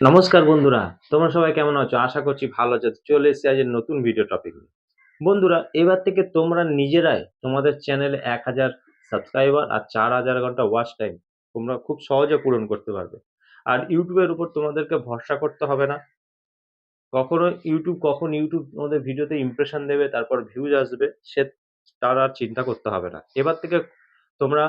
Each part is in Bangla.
নমস্কার বন্ধুরা, তোমরা সবাই কেমন আছো? আশা করছি ভালো আছো। চলে এসেছি আজ নতুন ভিডিও টপিক নিয়ে। বন্ধুরা, এবার থেকে তোমরা নিজেরাই তোমাদের চ্যানেলে এক হাজার সাবস্ক্রাইবার আর চার হাজার ঘণ্টা ওয়াচ টাইম তোমরা খুব সহজে পূরণ করতে পারবে। আর ইউটিউবের উপর তোমাদেরকে ভরসা করতে হবে না। কখনো ইউটিউব কখন ইউটিউব তোমাদের ভিডিওতে ইমপ্রেশন দেবে, তারপর ভিউজ আসবে, সে তার আর চিন্তা করতে হবে না। এবার থেকে তোমরা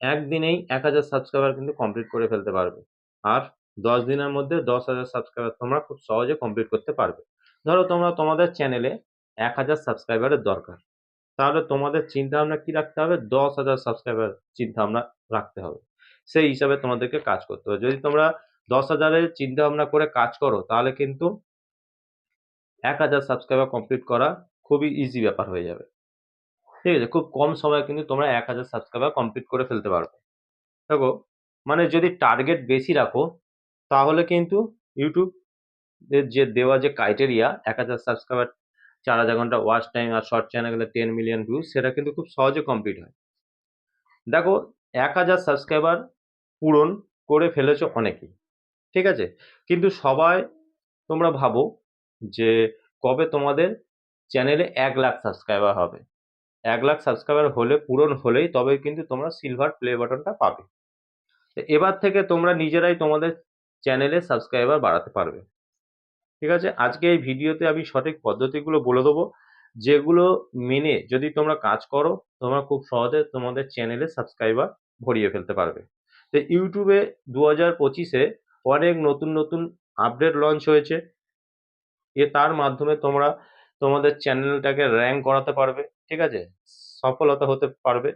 একদিনেই এক হাজার সাবস্ক্রাইবার কিন্তু কমপ্লিট করে ফেলতে পারবে। আর দশ দিনের মধ্যে দশ হাজার সাবস্ক্রাইবার তোমরা খুব সহজে কমপ্লিট করতে পারবে। ধরো তোমরা তোমাদের চ্যানেলে এক হাজার সাবস্ক্রাইবারের দরকার। তাহলে তোমাদের চিন্তা ভাবনা কি রাখতে হবে? দশ হাজার সাবস্ক্রাইবার চিন্তা ভাবনা রাখতে হবে। সেই হিসাবে তোমাদেরকে কাজ করতে হবে। যদি তোমরা দশ হাজারের চিন্তা ভাবনা করে কাজ করো, তাহলে কিন্তু এক হাজার সাবস্ক্রাইবার কমপ্লিট করা খুবই ইজি ব্যাপার হয়ে যাবে। ঠিক আছে? খুব কম সময়ে কিন্তু তোমরা এক হাজার সাবস্ক্রাইবার কমপ্লিট করে ফেলতে পারবে। দেখো মানে যদি টার্গেট বেশি রাখো তাহলে কিন্তু ইউটিউব এর যে দেওয়া যে ক্রাইটেরিয়া এক হাজার সাবস্ক্রাইবার চার হাজার ঘণ্টা ওয়াচ টাইম আর শর্ট চ্যানেল গেলে টেন মিলিয়ন ভিউজ সেটা কিন্তু খুব সহজে কমপ্লিট হয়। দেখো, এক হাজার সাবস্ক্রাইবার পূরণ করে ফেলেছো অনেকেই ঠিক আছে? কিন্তু সবাই তোমরা ভাবো যে কবে তোমাদের চ্যানেলে এক লাখ সাবস্ক্রাইবার হবে। এক লাখ সাবস্ক্রাইবার হলে, পূরণ হলেই তবে কিন্তু তোমরা সিলভার প্লে বাটনটা পাবে। এবার থেকে তোমরা নিজেরাই তোমাদের চ্যানেলে সাবস্ক্রাইবার বাড়াতে পারবে। ঠিক আছে? আজকে এই ভিডিওতে আমি সঠিক পদ্ধতিগুলো বলে দেবো, যেগুলো মেনে যদি তোমরা কাজ করো, তোমরা খুব সহজে তোমাদের চ্যানেলে সাবস্ক্রাইবার ভরিয়ে ফেলতে পারবে। তো ইউটিউবে দু হাজার পঁচিশে অনেক নতুন নতুন আপডেট লঞ্চ হয়েছে। এ তার মাধ্যমে তোমরা তোমাদের চ্যানেলটাকে র্যাঙ্ক করাতে পারবে, ঠিক আছে? সফলতা হতে পারবে।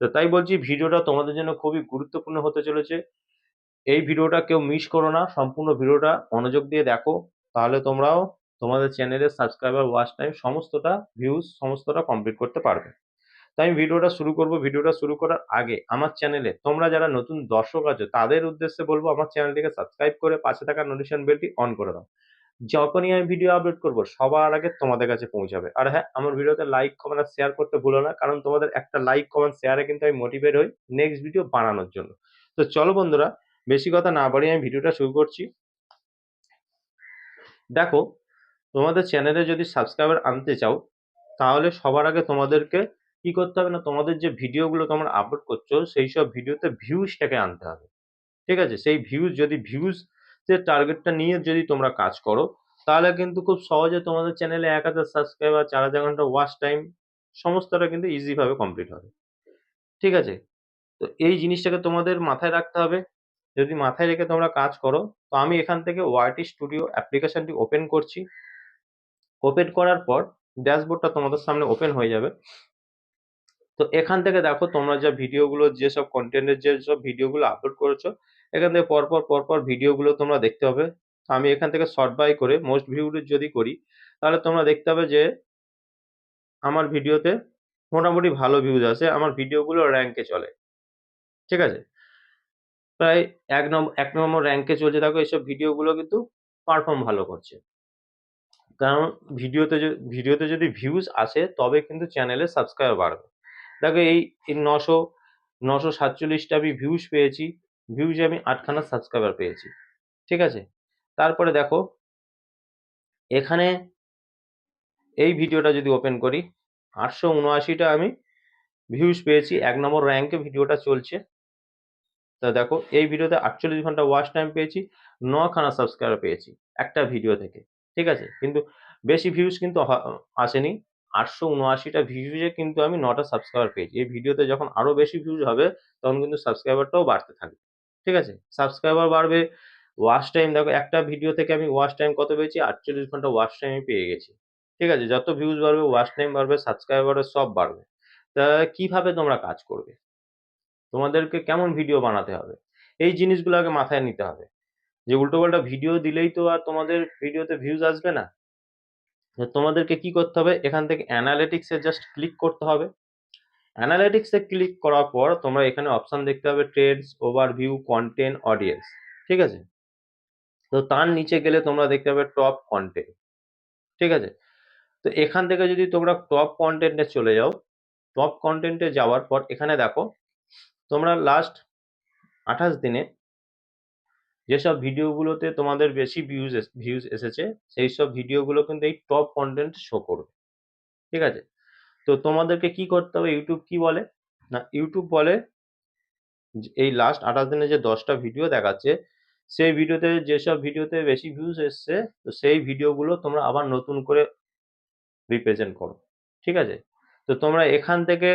তো তাই বলছি, ভিডিওটা তোমাদের জন্য খুবই গুরুত্বপূর্ণ হতে চলেছে। এই ভিডিওটা কেউ মিস করো না, সম্পূর্ণ ভিডিওটা মনোযোগ দিয়ে দেখো। তাহলে তোমরাও তোমাদের চ্যানেলের সাবস্ক্রাইবার ওয়াচ টাইম সমস্তটা ভিউজ সমস্তটা কমপ্লিট করতে পারবে। তাই আমি ভিডিওটা শুরু করব। ভিডিওটা শুরু করার আগে আমার চ্যানেলে তোমরা যারা নতুন দর্শক আছো, তাদের উদ্দেশ্যে বলব আমার চ্যানেলটিকে সাবস্ক্রাইব করে পাশে থাকা নোটিফিকেশন বেলটি অন করে দাও। যখনই আমি ভিডিও আপলোড করব, সবার আগে তোমাদের কাছে পৌঁছাবে। আর হ্যাঁ আমার ভিডিওতে লাইক কমেন্ট আর শেয়ার করতে ভুলো না, কারণ তোমাদের একটা লাইক কমেন্ট শেয়ারে কিন্তু আমি মোটিভেট হই নেক্সট ভিডিও বানানোর জন্য। তো চলো বন্ধুরা বেশি কথা না বাড়িয়ে আমি ভিডিওটা শুরু করছি। দেখো, তোমাদের চ্যানেলে যদি সাবস্ক্রাইবার আনতে চাও, তাহলে সবার আগে তোমাদেরকে কি করতে হবে না, তোমাদের যে ভিডিওগুলো তোমরা আপলোড করছ, সেই সব ভিডিওতে ভিউজটাকে আনতে হবে। ঠিক আছে? সেই ভিউজ যদি ভিউজ যে টার্গেটটা নিয়ে যদি তোমরা কাজ করো, তাহলে কিন্তু খুব সহজে তোমাদের চ্যানেলে এক হাজার সাবস্ক্রাইবার চার হাজার ঘণ্টা ওয়াচ টাইম সমস্তটা কিন্তু ইজিভাবে কমপ্লিট হবে। ঠিক আছে? তো এই জিনিসটাকে তোমাদের মাথায় রাখতে হবে। যদি মাথায় রেখে তোমরা কাজ করো, তো আমি এখান থেকে ওয়ার্টি স্টুডিও অ্যাপ্লিকেশনটি ওপেন করছি। ওপেন করার পর ড্যাশবোর্ডটা তোমাদের সামনে ওপেন হয়ে যাবে। তো এখান থেকে দেখো তোমরা যা ভিডিওগুলো যেসব কন্টেন্টের যেসব ভিডিওগুলো আপলোড করেছ, এখান থেকে পরপর পরপর ভিডিওগুলো তোমরা দেখতে হবে। তো আমি এখান থেকে শর্ট বাই করে মোস্ট ভিউড যদি করি, তাহলে তোমরা দেখতে হবে যে আমার ভিডিওতে মোটামুটি ভালো ভিউজ আসে, আমার ভিডিওগুলো র্যাঙ্কে চলে। ঠিক আছে? প্রায় এক নম্বর এক নম্বর র্যাঙ্কে চলছে। দেখো এইসব ভিডিওগুলো কিন্তু পারফর্ম ভালো করছে। কারণ ভিডিওতে ভিডিওতে যদি ভিউজ আসে, তবে কিন্তু চ্যানেলে সাবস্ক্রাইবার বাড়বে। দেখো এই এই নশো নশো সাতচল্লিশটা আমি ভিউজ পেয়েছি। ভিউজে আমি আটখানা সাবস্ক্রাইবার পেয়েছি। ঠিক আছে? তারপরে দেখো, এখানে এই ভিডিওটা যদি ওপেন করি, আটশো উনআশিটা আমি ভিউজ পেয়েছি। এক নম্বর র্যাঙ্কে ভিডিওটা চলছে। তা দেখো, এই ভিডিওতে আটচল্লিশ ঘণ্টা ওয়াচ টাইম পেয়েছি, নখানা সাবস্ক্রাইবার পেয়েছি, একটা ভিডিও থেকে, ঠিক আছে? কিন্তু বেশি ভিউজ কিন্তু আসেনি, আটশো উনআশিটা ভিউজে কিন্তু আমি নটা সাবস্ক্রাইবার পেয়েছি। এই ভিডিওতে যখন আরও বেশি ভিউজ হবে, তখন কিন্তু সাবস্ক্রাইবারটাও বাড়তে থাকবে, ঠিক আছে? সাবস্ক্রাইবার বাড়বে ওয়াচ টাইম দেখো, একটা ভিডিও থেকে আমি ওয়াচ টাইম কত পেয়েছি? আটচল্লিশ ঘণ্টা ওয়াচ টাইম আমি পেয়ে গেছি, ঠিক আছে? যত ভিউজ বাড়বে ওয়াচ টাইম বাড়বে সাবস্ক্রাইবার সব বাড়বে। তা কীভাবে তোমরা কাজ করবে? তোমাদেরকে কেমন ভিডিও বানাতে হবে? এই জিনিসগুলো আগে মাথায় নিতে হবে। যে উল্টোপাল্টা ভিডিও দিলেই তো আর তোমাদের ভিডিওতে ভিউজ আসবে না। তোমাদেরকে কি করতে হবে? এখান থেকে অ্যানালিটিক্সে জাস্ট ক্লিক করতে হবে। অ্যানালিটিক্সে ক্লিক করার পর তোমরা এখানে অপশান দেখতে হবে ট্রেডস ওভারভিউ কন্টেন্ট অডিয়েন্স ঠিক আছে? তো তার নিচে গেলে তোমরা দেখতে পাবে টপ কন্টেন্ট ঠিক আছে? তো এখান থেকে যদি তোমরা টপ কন্টেন্টে চলে যাও টপ কন্টেন্টে যাওয়ার পর এখানে দেখো তোমরা লাস্ট আঠাশ দিনে যেসব ভিডিওগুলোতে তোমাদের বেশি ভিউজ ভিউজ এসেছে সেই সব ভিডিওগুলো কিন্তু এই টপ কন্টেন্ট শো করবে। ঠিক আছে? তো তোমাদেরকে কি করতে হবে? ইউটিউব কি বলে? না ইউটিউব বলে এই লাস্ট আঠাশ দিনে যে দশটা ভিডিও দেখাচ্ছে, সেই ভিডিওতে যেসব ভিডিওতে বেশি ভিউজ এসছে, তো সেই ভিডিওগুলো তোমরা আবার নতুন করে রিপ্রেজেন্ট করো। ঠিক আছে? তো তোমরা এখান থেকে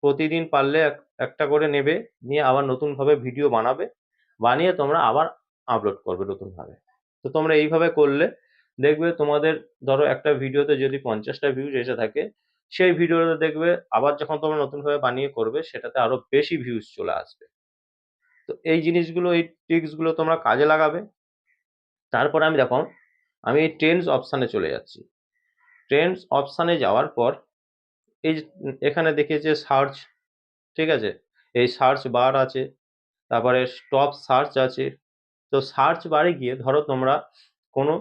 প্রতিদিন পারলে এক- একটা করে নেবে, নিয়ে আবার নতুনভাবে ভিডিও বানাবে, বানিয়ে তোমরা আবার আপলোড করবে নতুনভাবে। তো তোমরা এইভাবে করলে দেখবে তোমাদের ধরো একটা ভিডিওতে যদি পঞ্চাশটা ভিউজ এসে থাকে, সেই ভিডিওটা দেখবে আবার যখন তোমরা নতুনভাবে বানিয়ে করবে, সেটাতে আরও বেশি ভিউজ চলে আসবে। তো এই জিনিসগুলো, এই ট্রিক্সগুলো তোমরা কাজে লাগাবে। তারপর আমি দেখো, আমি এই ট্রেন্ডস অপশানে চলে যাচ্ছি। ট্রেন্ডস অপশানে যাওয়ার পর এই এখানে দেখিয়েছে সার্চ ঠিক আছে? এই সার্চ বার আছে, তারপরে টপ সার্চ আছে। তো সার্চ বারে গিয়ে ধরো তোমরা কোনো,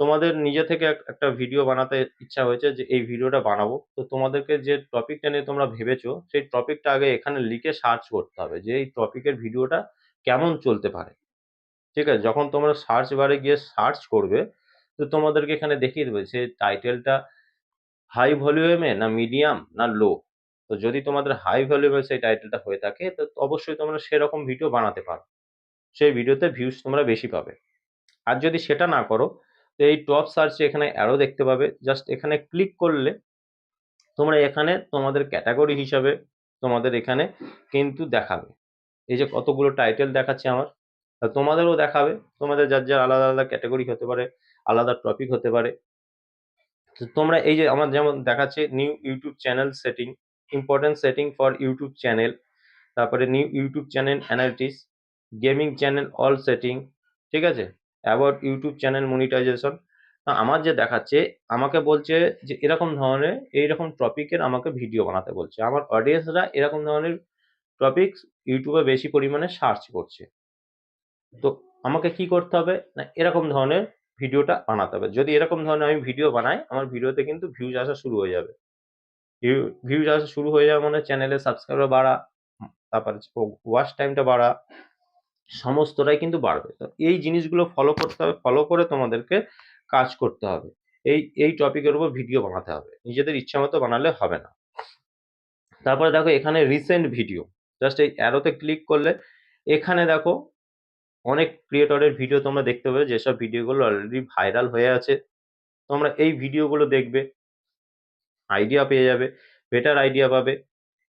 তোমাদের নিজে থেকে একটা ভিডিও বানাতে ইচ্ছা হয়েছে যে, এই ভিডিওটা বানাবো। তো তোমাদেরকে যে টপিকটা নিয়ে তোমরা ভেবেছো, সেই টপিকটা আগে এখানে লিখে সার্চ করতে হবে যে, এই টপিকের ভিডিওটা কেমন চলতে পারে। ঠিক আছে? যখন তোমরা সার্চ বারে গিয়ে সার্চ করবে, তো তোমাদেরকে এখানে দেখিয়ে দেবে যে টাইটেলটা হাই ভলিউমে না মিডিয়াম না লো তো যদি তোমাদের হাই ভলিউমে সেই টাইটেলটা হয়ে থাকে, তো অবশ্যই তোমরা সেরকম ভিডিও বানাতে পারো। সেই ভিডিওতে ভিউজ তোমরা বেশি পাবে। আর যদি সেটা না করো, তো এই টপ সার্চে এখানে অ্যারো দেখতে পাবে। জাস্ট এখানে ক্লিক করলে তোমরা এখানে তোমাদের ক্যাটাগরি হিসাবে তোমাদের এখানে কিন্তু দেখাবে। এই যে কতগুলো টাইটেল দেখাচ্ছে আমার তোমাদেরও দেখাবে। তোমাদের যার যার আলাদা আলাদা ক্যাটাগরি হতে পারে, আলাদা টপিক হতে পারে। তো তোমরা এই যে আমার যেমন দেখাচ্ছে new YouTube channel setting important setting for YouTube channel তারপরে new YouTube channel analytics gaming channel all setting ঠিক আছে? অ্যাবাউট ইউটিউব চ্যানেল মনিটাইজেশন আমার যে দেখাচ্ছে, আমাকে বলছে যে এরকম ধরনের, এইরকম টপিকের আমাকে ভিডিও বানাতে বলছে। আমার অডিয়েন্সরা এরকম ধরনের টপিক ইউটিউবে বেশি পরিমাণে সার্চ করছে। তো আমাকে কি করতে হবে? না, এরকম ধরনের ভিডিওটা বানাতে হবে। যদি এরকম ধরনের আমি ভিডিও বানাই, আমার ভিডিওতে কিন্তু ভিউজ আসা শুরু হয়ে যাবে। ভিউজ আসা শুরু হয়ে যাবে মানে চ্যানেলে সাবস্ক্রাইবার বাড়া তারপরে ওয়াচ টাইমটা বাড়া, সমস্তটাই কিন্তু বাড়বে। তো এই জিনিসগুলো ফলো করতে হবে ফলো করে তোমাদেরকে কাজ করতে হবে। এই এই টপিকের উপর ভিডিও বানাতে হবে। নিজেদের ইচ্ছা মতো বানালে হবে না। তারপরে দেখো এখানে রিসেন্ট ভিডিও জাস্ট এই অ্যারোতে ক্লিক করলে, এখানে দেখো অনেক ক্রিয়েটরের ভিডিও তোমরা দেখতে পাবে, যেসব ভিডিওগুলো অলরেডি ভাইরাল হয়ে আছে। তোমরা এই ভিডিওগুলো দেখবে আইডিয়া পেয়ে যাবে বেটার আইডিয়া পাবে।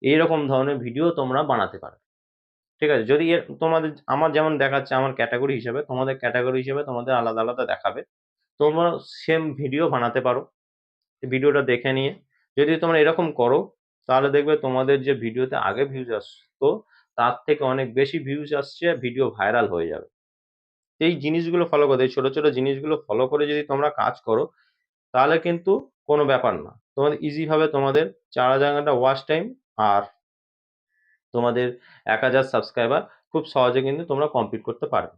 এইরকম ধরনের ভিডিও তোমরা বানাতে পারো। ঠিক আছে? যদি এর, তোমাদের, আমার যেমন দেখাচ্ছে, আমার ক্যাটাগরি হিসেবে, তোমাদের ক্যাটাগরি হিসেবে তোমাদের আলাদা আলাদা দেখাবে। তোমরা সেম ভিডিও বানাতে পারো। ভিডিওটা দেখে নিয়ে, যদি তোমরা এরকম করো, তাহলে দেখবে তোমাদের যে ভিডিওতে আগে ভিউজ আসতো তার থেকে অনেক বেশি ভিউজ আসছে ভিডিও ভাইরাল হয়ে যাবে। এই জিনিসগুলো ফলো করতে এই ছোট ছোট জিনিসগুলো ফলো করে যদি তোমরা কাজ করো, তাহলে কিন্তু কোনো ব্যাপার না। তোমাদের ইজিভাবে তোমাদের চার হাজার ঘণ্টা ওয়াচ টাইম আর তোমাদের এক হাজার সাবস্ক্রাইবার খুব সহজে কিন্তু তোমরা কমপ্লিট করতে পারবে।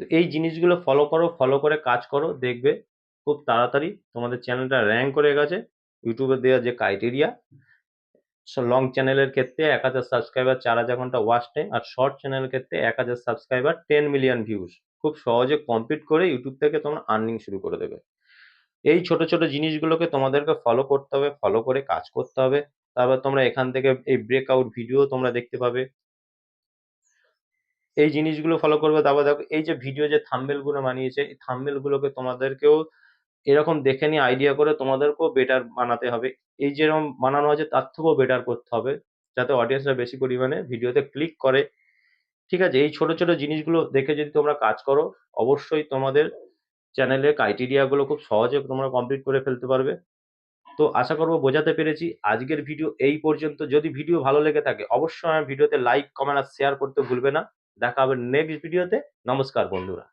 তো এই জিনিসগুলো ফলো করো ফলো করে কাজ করো, দেখবে খুব তাড়াতাড়ি তোমাদের চ্যানেলটা র্যাঙ্ক করে গেছে। ইউটিউবে দেওয়া যে ক্রাইটেরিয়া লং চ্যানেলের ক্ষেত্রে এক হাজার সাবস্ক্রাইবার চার হাজার ঘণ্টা ওয়াচ টাইম আর শর্ট চ্যানেলের ক্ষেত্রে এক হাজার সাবস্ক্রাইবার টেন মিলিয়ন ভিউজ খুব সহজে কমপ্লিট করে ইউটিউব থেকে তোমরা আর্নিং শুরু করে দেবে। এই ছোট ছোট জিনিসগুলোকে তোমাদেরকে ফলো করতে হবে ফলো করে কাজ করতে হবে। তারপর তোমরা এখান থেকে এই ব্রেকআউট ভিডিও তোমরা দেখতে পাবে। এই জিনিসগুলো ফলো করবে। তারপর দেখো, এই যে ভিডিও যে থাম্বেলগুলো বানিয়েছে, এই থাম্বেল গুলোকে তোমাদেরকেও এরকম দেখে নিয়ে আইডিয়া করে তোমাদেরকেও বেটার বানাতে হবে। এই যেরকম বানানো আছে তার থেকেও বেটার করতে হবে, যাতে অডিয়েন্সরা বেশি পরিমাণে ভিডিওতে ক্লিক করে। ঠিক আছে, এই ছোট ছোট জিনিসগুলো দেখে যদি তোমরা কাজ করো, অবশ্যই তোমাদের চ্যানেলের ক্রাইটেরিয়া গুলো খুব সহজে তোমরা কমপ্লিট করে ফেলতে পারবে। তো আশা করব বোঝাতে পেরেছি। আজকের ভিডিও এই পর্যন্ত। যদি ভিডিও ভালো লেগে থাকে, অবশ্যই আমার ভিডিওতে লাইক কমেন্ট আর শেয়ার করতে ভুলবে না। দেখা হবে নেক্সট ভিডিওতে নমস্কার বন্ধুরা।